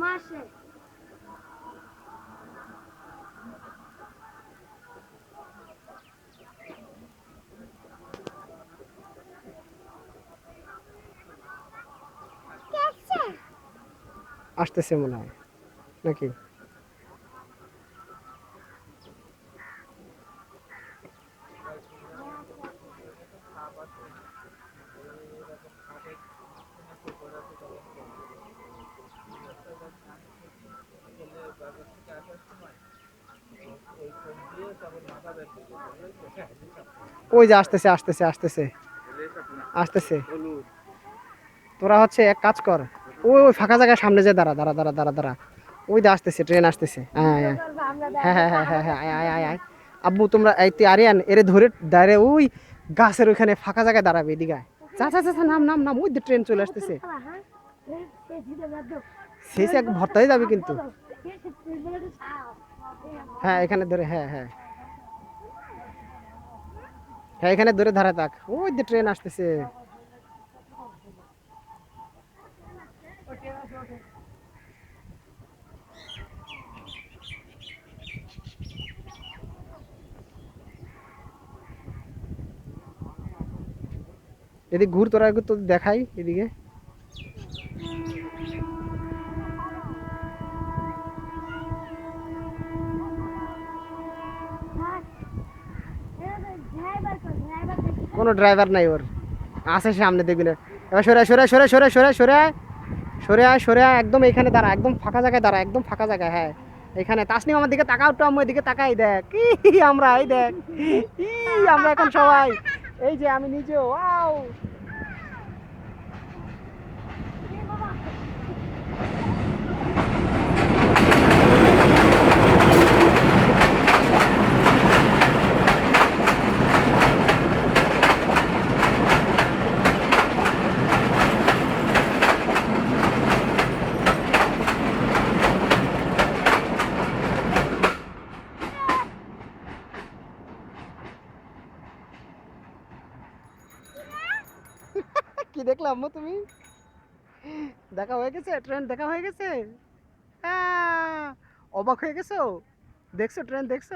মাসে আসতেছে মনে হয় নাকি ওই যে আসতেছে আসতেছে আসতেছে। আসতেছে। তোরা হচ্ছে এক কাজ কর ওই ওই ফাঁকা জায়গায় সামনে যে দাঁড়া দাঁড়া দাঁড়া দাঁড়া দাঁড়া। ওই যে আসতেছে ট্রেন আসতেছে। হ্যাঁ হ্যাঁ। হ্যাঁ হ্যাঁ হ্যাঁ হ্যাঁ আয় আব্বু তোমরা এই তুই আরিয়ান এরে ধরে দাঁড়ে ওই গাছের ওইখানে ফাঁকা জায়গায় দাঁড়াবে এদিকে যা যা যা, নাম নাম নাম ওই যে ট্রেন চলে আসতেছে। সেই সে এক ভর্তাই যাবে কিন্তু। হ্যাঁ এখানে ধরে হ্যাঁ হ্যাঁ। হ্যাঁ এখানে ধরে ধারা থাক। ওই যে ট্রেন আসতেছে। এদিকে ঘুর তোরা তো দেখাই এদিকে। কোনো ড্রাইভার নাই ওর। আছে সামনে, দেখবি না। এবার সরে সরে সরে সরে সরে সরে সরে আয় সরে আয়, একদম এখানে দাঁড়া, একদম ফাঁকা জায়গায় দাঁড়া, একদম ফাঁকা জায়গায় হ্যাঁ। এখানে, তাসনিম আমার দিকে তাকাও তো আমার দিকে তাকাই দেখ। আমরা, এই দেখ। আমরা এখন সবাই। এই যে আমি নিজেও, ওয়াও। দেখলাম মো তুমি? দেখা হয়ে গেছে ট্রেন দেখা হয়ে গেছে? হ্যাঁ অবাক হয়ে গেছো? দেখছ ট্রেন দেখছ?